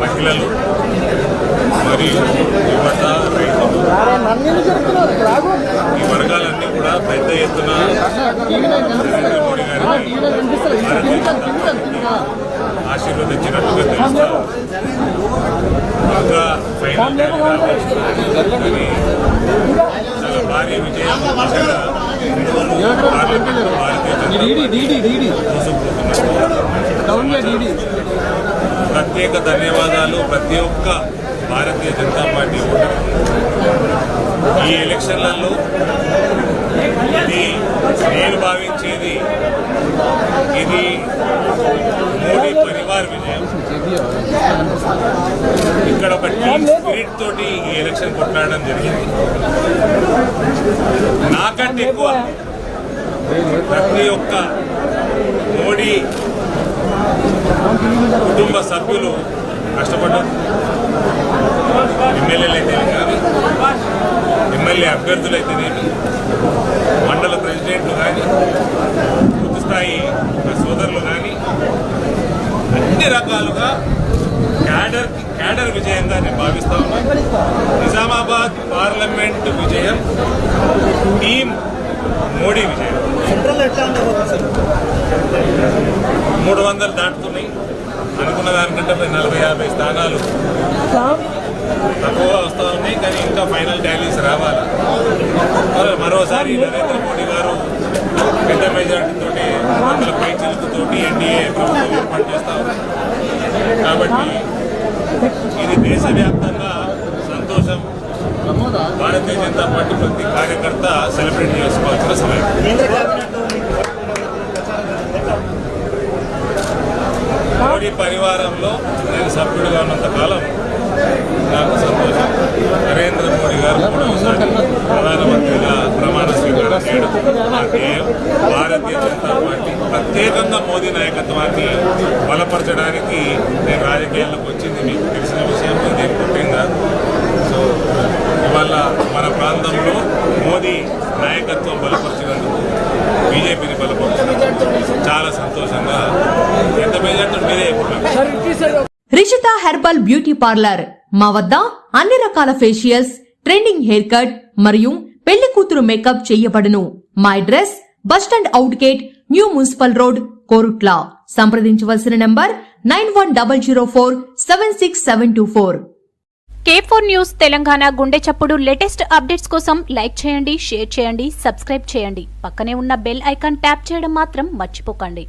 మహిళలు మరియు యువత రైతులు ఈ వర్గాలన్నీ కూడా పెద్ద ఎత్తున నరేంద్ర మోడీ గారిని ఆశీర్వదించినట్టుగా తెలుస్తుంది చాలా భారీ విజయం. పార్లమెంట్ ప్రత్యేక ధన్యవాదాలు ప్రతి ఒక్క భారతీయ జనతా పార్టీ ఓటర్. ఈ ఎలక్షన్లలో ఇది నేను భావించేది ఇది మోడీ పరివార్ విజయం. ఇక్కడ ఒక టీమ్ స్పిరిట్ తోటి ఈ ఎలక్షన్ కొట్లాడడం జరిగింది. నాకంటే ఎక్కువ ప్రతి ఒక్క మోడీ కుటుంబ సభ్యులు కష్టపడ్డారు ఎమ్మెల్యేలు అయితేనే కానీ ఎమ్మెల్యే అభ్యర్థులు అయితేనేమి మండల ప్రెసిడెంట్లు కానీ పూర్తి స్థాయి సోదరులు కానీ అన్ని రకాలుగా క్యాడర్ క్యాడర్ విజయంగా నేను భావిస్తా ఉన్నాను నిజామాబాద్ పార్లమెంట్ విజయం టీం మోడీ విజయం. మూడు వందలు దాటుతున్నాయి. అనుకున్న దానికంటే నలభై యాభై స్థానాలు. తక్కువ వస్తూ ఉన్నాయి కానీ ఇంకా ఫైనల్ టాలీస్ రావాలి. మరి మరోసారి నరేంద్ర మోడీ గారు పెద్ద మెజార్టీతో వందల పై చిలుకుతోటి ఎన్డీఏ ప్రభుత్వం ఏర్పాటు చేస్తా కాబట్టి ఇది దేశవ్యాప్తంగా భారతీయ జనతా పార్టీ ప్రతి కార్యకర్త సెలబ్రేట్ చేసుకోవాల్సిన సమయం. మోడీ పరివారంలో నేను సభ్యుడిగా ఉన్నంత కాలం నాకు సంతోషం. నరేంద్ర మోడీ గారు మూడవసారి ప్రధానమంత్రిగా ప్రమాణ స్వీకారం చేయడం నా ధ్యేయం. భారతీయ జనతా పార్టీ ప్రత్యేకంగా మోదీ నాయకత్వాన్ని బలపరచడానికి నేను రాజకీయాల్లోకి వచ్చింది మీకు తెలిసిన పార్టీ నాయకత్వం బలపరిచినందుకు బీజేపీని బలపరిచినందుకు చాలా సంతోషంగా ఎంత మెజార్టీ మీరే రిషిత హెర్బల్ బ్యూటీ పార్లర్. మా వద్ద అన్ని రకాల ఫేషియల్స్ ట్రెండింగ్ హెయిర్ కట్ మరియు పెళ్ళి కూతురు మేకప్ చేయబడును. మా address bus stand out gate new municipal road Korutla. సంప్రదించవలసిన number nine one double zero four seven six seven two four. Four news Telangana గుండె చప్పుడు లేటెస్ట్ అప్డేట్స్ కోసం లైక్ చేయండి షేర్ చేయండి సబ్స్క్రైబ్ చేయండి. పక్కనే ఉన్న బెల్ ఐకాన్ ట్యాప్ చేయడం మాత్రం మర్చిపోకండి.